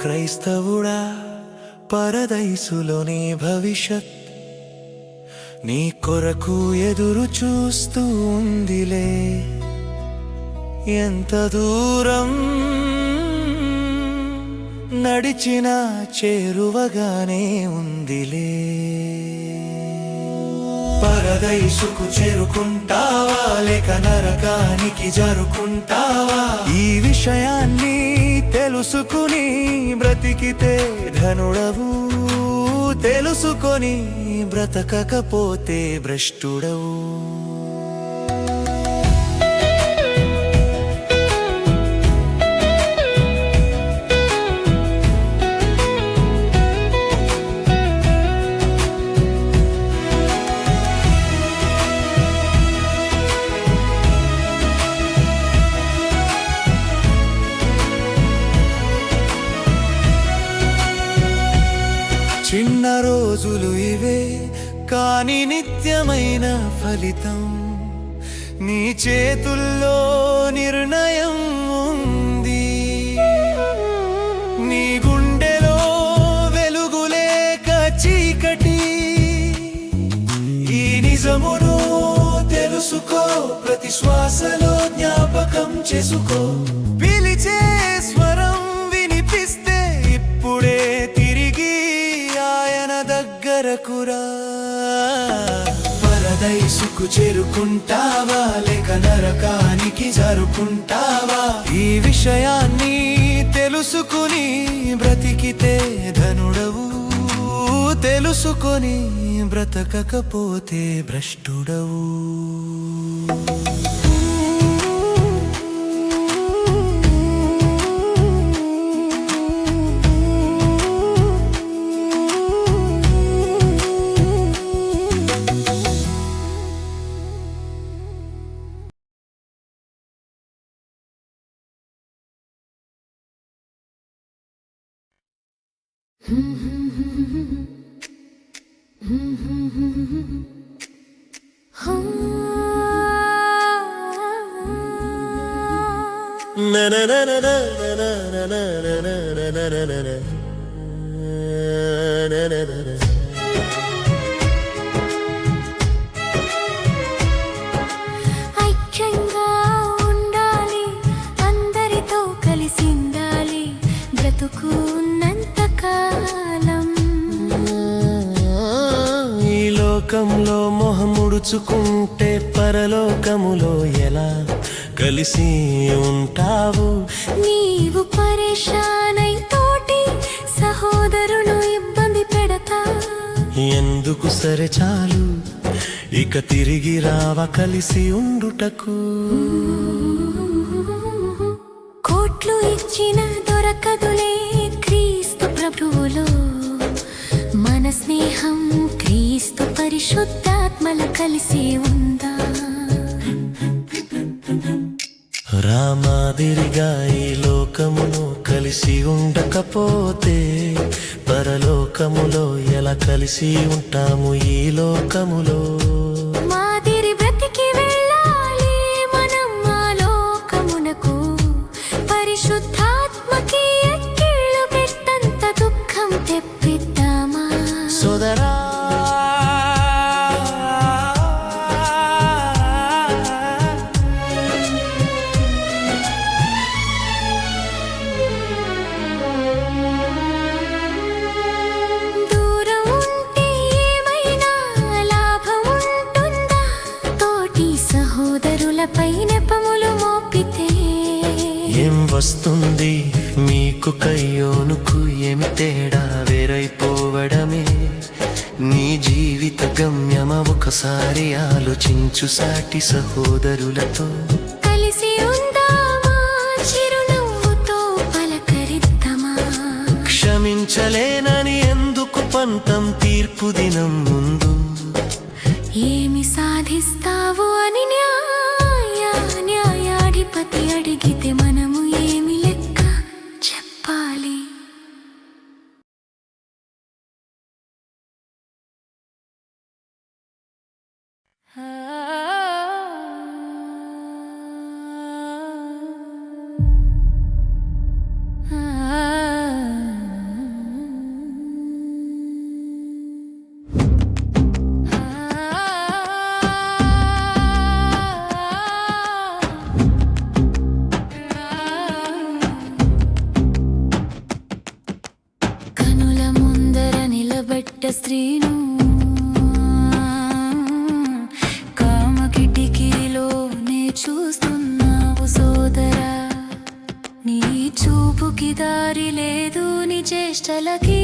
క్రైస్తవుడా పరదైసులోని భవిష్యత్ నీ కొరకు ఎదురు చూస్తూ ఉందిలే. ఎంత దూరం నడిచినా చేరువగానే ఉందిలే. పరదైసుకు చేరుకుంటావా లేక నరకానికి జరుకుంటావా? ఈ విషయాన్ని తెలుసుకుని బ్రతికితే ధనుడవు. తెలుసుకొని బ్రతకకపోతే భ్రష్టుడవు. చేతుల్లో నిర్ణయం ఉంది. నీ గుండెలో వెలుగులేక చీకటి. ఈ నిజమును తెలుసుకో ప్రతి శ్వాసలో జ్ఞాపకం చేసుకో. పరదైసుకు చేరుకుంటావా? లేక నరకానికి జరుకుంటావా? ఈ విషయాన్ని తెలుసుకుని బ్రతికితే ధనుడవు. తెలుసుకొని బ్రతకకపోతే భ్రష్టుడవు. ఐక్యంగా ఉండాలి అందరితో కలిసిందాలి బ్రతుకు లోకంలో మొహముడుచుకుంటే పరలోకములో ఎలా కలిసి ఉంటావు? నీవు పరేషానై తోటి సహోదరులు ఇబ్బంది పెడతా. ఎందుకు సరే చాలు? ఇక తిరిగి రావ కలిసి ఉండుటకు. కోట్లు ఇచ్చిన దొరకదులే క్రీస్తు ప్రభువులో. మన స్నేహం పరిశుద్ధాత్మల కలిసి ఉందా? రామాదిరిగా ఈ లోకమును కలిసి ఉండకపోతే పరలోకములో ఎలా కలిసి ఉంటాము ఈ లోకములో? మాదిరి బ్రతికి వెళ్ళాలి మనం ఆ లోకమునకు. పరిశుద్ధాత్మకి ఎక్కిళ్ళు పెట్టంత దుఃఖం తెప్పిద్దామా? సోదరా మీకు కయ్యోనుకు ఏమి తేడా? వేరైపోవడమే. నీ జీవిత గమ్యమ ఒకసారి ఆలోచించు సాటి సహోదరులతో. కలిసి క్షమించలేనని ఎందుకు పంతం తీర్పు దినం ముందు? ఏమి సాధిస్తావు అని చేష్టలకి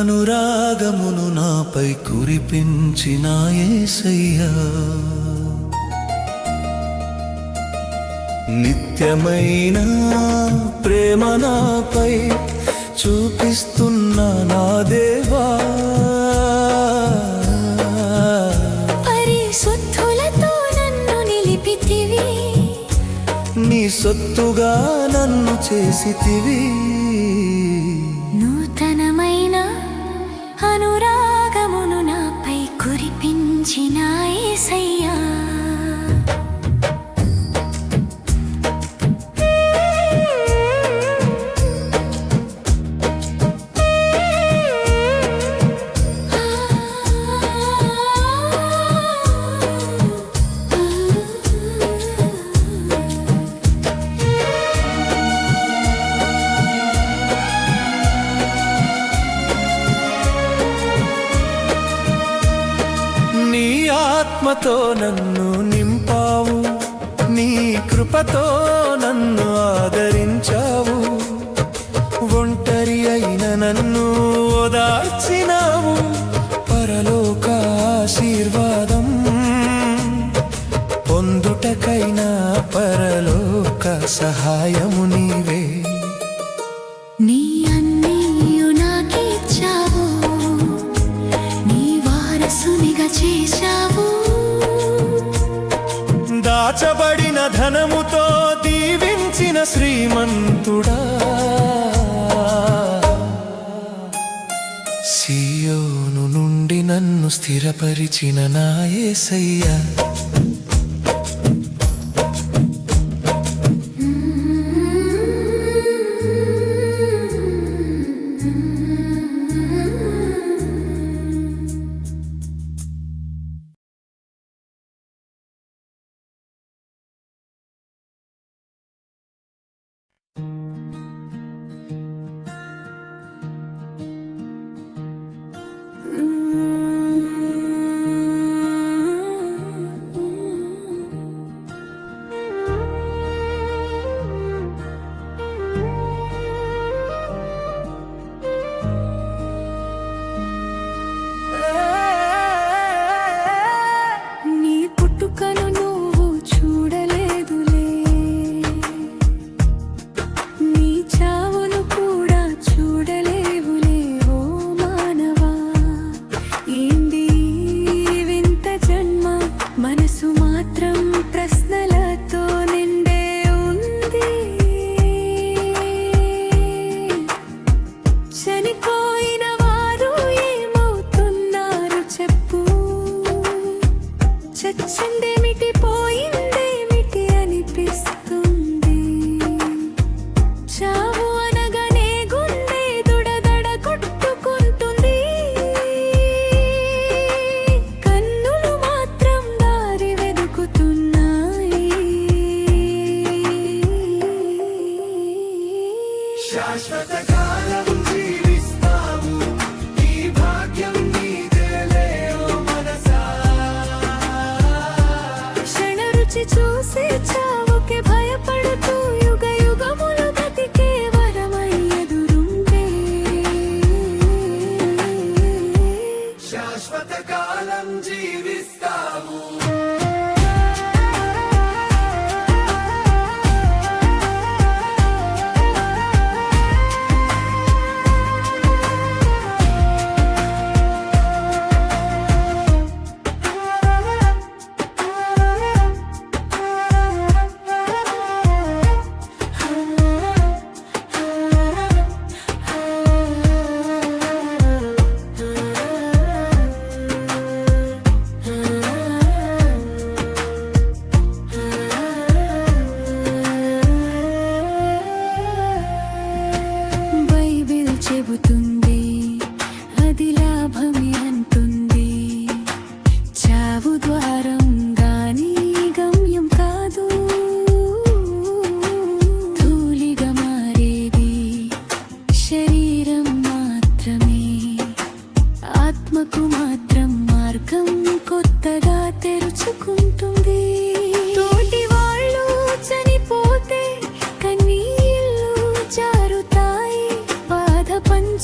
అనురాగమును నాపై కురిపించిన ఏసయ్యా. నిత్యమైన ప్రేమ నాపై చూపిస్తున్న నా దేవా. పరిశుద్ధులతో నన్ను నిలిపితివి. నీ సొత్తుగా నన్ను చేసితివి. నన్ను ఓదార్చినావు. పరలోక ఆశీర్వాదం పొందుటకైనా పరలోక సహాయము నీవే. నీ నీ చేశావు. దాచబడిన ధనముతో దీవించిన శ్రీమంతుడా. సియోను నుండి నన్ను స్థిరపరిచిన నాయసయ్యా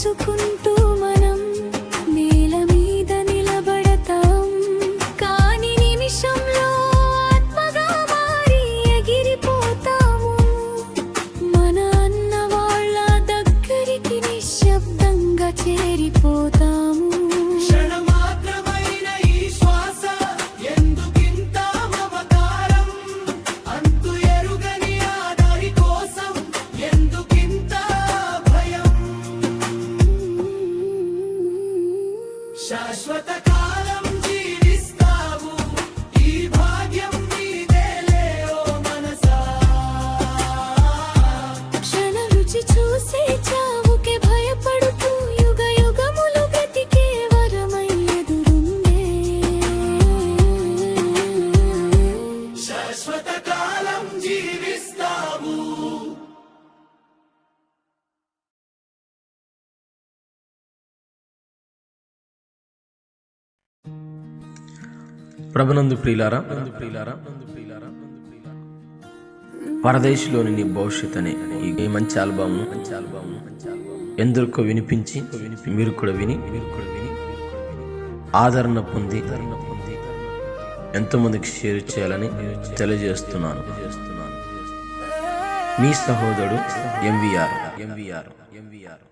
చుకుంటూ ప్రభునందు ప్రియులారా ప్రియులారా పరదేశంలోని నీ భవిష్యత్ అనే ఈ మంచి ఆల్బమ్ మంచి ఆల్బమ్ ఎందరికో వినిపించి మీరు కూడా విని మీరు కూడా విని ఆదరణ పొంది పొంది ఎంతో మందికి షేర్ చేయాలని తెలియజేస్తున్నాను. మీ సహోదరుడు ఎంవిఆర్ ఎంవిఆర్ ఎంవిఆర్.